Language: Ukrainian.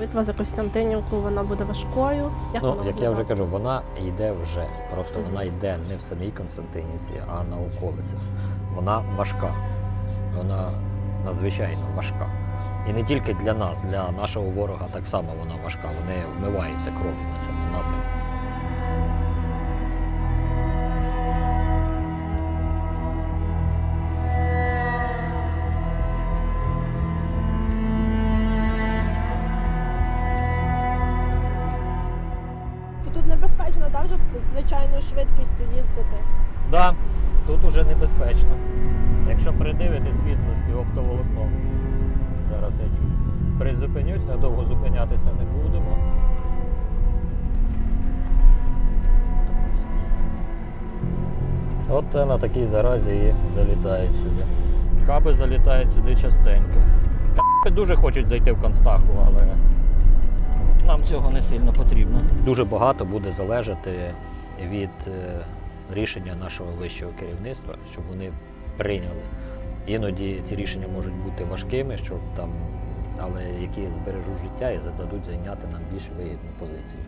Битва за Костянтинівку вона буде важкою. Як Ну, вона як буде? я вже кажу, вона йде вже. Просто вона йде не в самій Константинівці, а на околицях. Вона важка. Вона надзвичайно важка. І не тільки для нас, для нашого ворога так само вона важка. Вони вмиваються кров'ю на цьому напрямку. То тут небезпечно, да, вже звичайною швидкістю їздити. Да, тут уже небезпечно. Якщо придивитись відблиски оптоволокно, зараз я чую. Призупинюсь, надовго зупинятися не будемо. От на такій заразі і залітають сюди. Каби залітають сюди частенько. Дуже хочуть зайти в Констаху, але нам цього не сильно потрібно. Дуже багато буде залежати від е, рішення нашого вищого керівництва, щоб вони прийняли. Іноді ці рішення можуть бути важкими, щоб там, але які збережуть життя і зададуть зайняти нам більш вигідну позицію.